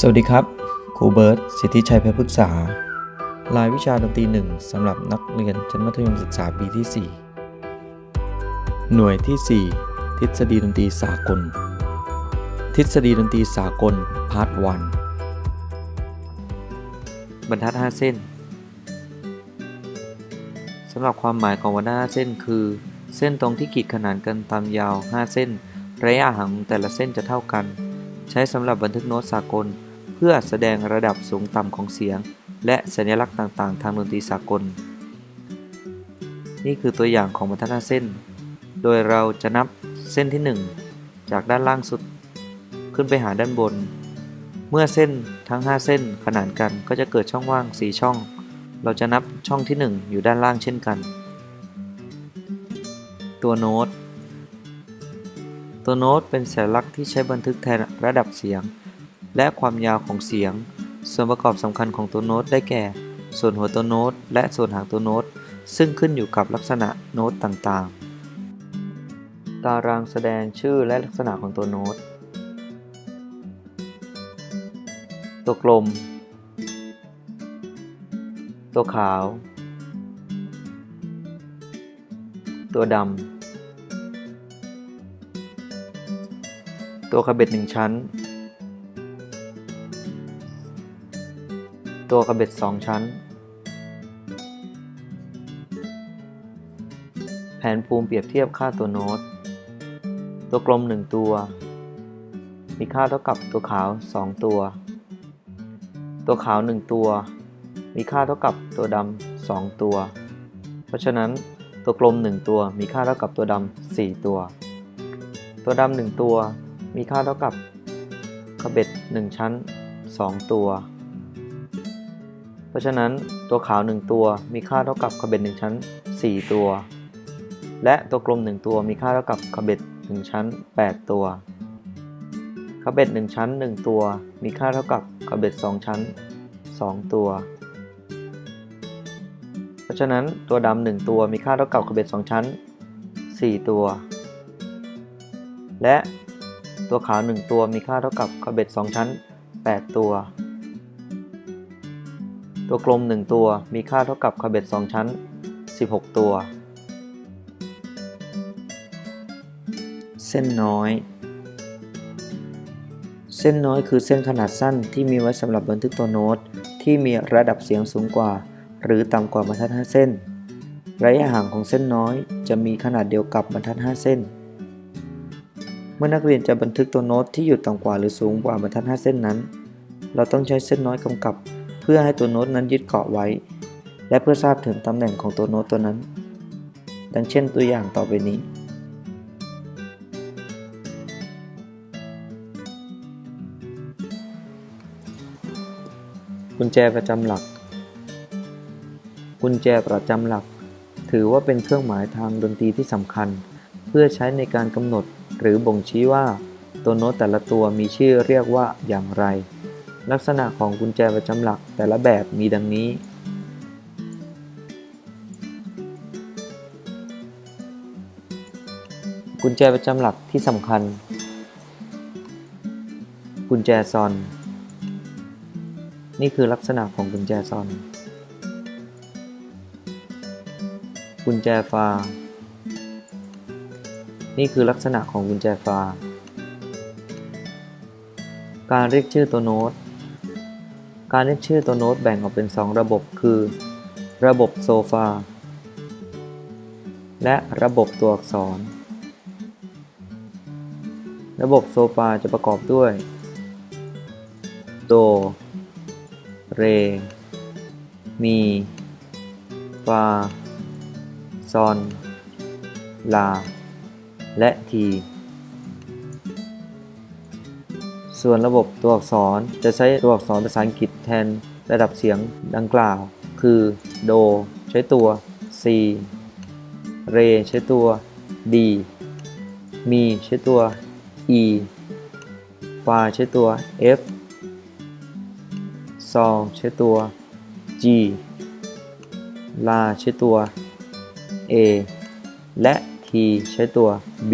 สวัสดีครับครูเบิร์ตสิทธิชัยเพชรพฤกษา รายวิชาดนตรีหนึ่งสำหรับนักเรียนชั้นมัธยมศึกษาปีที่ 4 หน่วยที่ 4 ทฤษฎีดนตรีสากล ทฤษฎีดนตรีสากลพาร์ท1บรรทัด 5 เส้นสำหรับความหมายของบรรทัด5เส้นคือ เส้นตรงที่ขีดขนานกันตามยาว 5 เส้น ระยะห่างแต่ละเส้นจะเท่ากัน ใช้สำหรับบันทึกโน้ตสากล เพื่อแสดงระดับสูงต่ำของเสียง และสัญลักษณ์ต่างๆ ทางดนตรีสากล นี่คือตัวอย่างของบรรทัดเส้น โดยเราจะนับเส้นที่ 1 จากด้านล่างสุด ขึ้นไปหาด้านบน เมื่อเส้นทั้ง 5 เส้นขนานกันก็จะเกิดช่องว่าง 4 ช่อง เราจะนับช่องที่ 1 อยู่ด้านล่างเช่นกัน ตัวโน้ต ตัวโน้ตเป็นสัญลักษณ์ที่ใช้บันทึกแทนระดับเสียง และความยาวของเสียง ส่วนประกอบสำคัญของตัวโน้ตได้แก่ ส่วนหัวตัวโน้ต และส่วนหางตัวโน้ต ซึ่งขึ้นอยู่กับลักษณะโน้ตต่างๆ ตารางแสดงชื่อและลักษณะของตัวโน้ต ตัวกลม ตัวขาว ตัวดำตัวขบเบ็ดหนึ่งชั้น ตัวขบเบ็ดสองชั้น แผนภูมิเปรียบเทียบค่าตัวโน้ต ตัวกลมหนึ่งตัว มีค่าเท่ากับตัวขาวสองตัว ตัวขาวหนึ่งตัว มีค่าเท่ากับตัวดำสองตัว เพราะฉะนั้นตัวกลมหนึ่งตัว มีค่าเท่ากับตัวดำสี่ตัว ตัวดำหนึ่งตัว มีค่าเท่ากับขบเบ็ด 1 ชั้น 2 ตัว ราะฉะนั้นตัวขาว 1 ตัวมีค่าเท่ากับขบเบ็ด1ชั้น 4 ตัว และตัวกลม 1 ตัวมีค่าเท่ากับขบเบ็ด1ชั้น 8 ตัวขบเบ็ด1ชั้น 1 ตัวมีค่าเท่ากับขบเบ็ด2ชั้น 2 ตัว เพราะฉะนั้นตัวดำ1ตัวมีค่าเท่ากับขบเบ็ด2ชั้น 4 ตัว และตัวขาว 1 ตัวมีค่าเท่ากับขบเบ็ด2ชั้น 8 ตัว ตัวกลม 1 ตัวมีค่าเท่ากับขบเบ็ด2ชั้น 16 ตัว เส้นน้อย เส้นน้อยคือเส้นขนาดสั้นที่มีไว้สำหรับบันทึกตัวโน้ต ที่มีระดับเสียงสูงกว่า หรือต่ำกว่าบรรทัด 5 เส้น ระยะห่างของเส้นน้อย จะมีขนาดเดียวกับบรรทัด 5 เส้น เมื่อนักเรียนจะบันทึกตัวโน้ตที่อยู่ต่ำกว่าหรือสูงกว่าบรรทัด 5 เส้นนั้น เราต้องใช้เส้นน้อยกำกับ พื่อให้ตัวโน้ตนั้นยึดเกาะไว้ และเพื่อทราบถึงตำแหน่งของตัวโน้ตตัวนั้น ดังเช่นตัวอย่างต่อไปนี้ กุญแจประจำหลัก กุญแจประจำหลัก ถือว่าเป็นเครื่องหมายทางดนตรีที่สำคัญ เพื่อใช้ในการกำหนดหรือบ่งชี้ว่า ตัวโน้ตแต่ละตัวมีชื่อเรียกว่าอย่างไร ลักษณะของกุญแจประจำหลักแต่ละแบบมีดังนี้ กุญแจประจำหลักที่สำคัญ กุญแจซอน นี่คือลักษณะของกุญแจซอน กุญแจฟา นี่คือลักษณะของกุญแจฟาการเรียกชื่อตัวโน้ต การเรียกชื่อตัวโน้ตแบ่งออกเป็น 2 ระบบคือ ระบบโซฟาและระบบตัวอักษร ระบบโซฟาจะประกอบด้วย โด เร มี ฟา ซอน ลา และที ส่วนระบบตัวอักษรจะใช้ตัวอักษรภาษาอังกฤษแทนระดับเสียงดังกล่าว คือโด ใช้ตัว C เร ใช้ตัว D มีใช้ตัว E ฟาใช้ตัว F ซอลใช้ตัว G ลาใช้ตัว A และ T ใช้ตัว B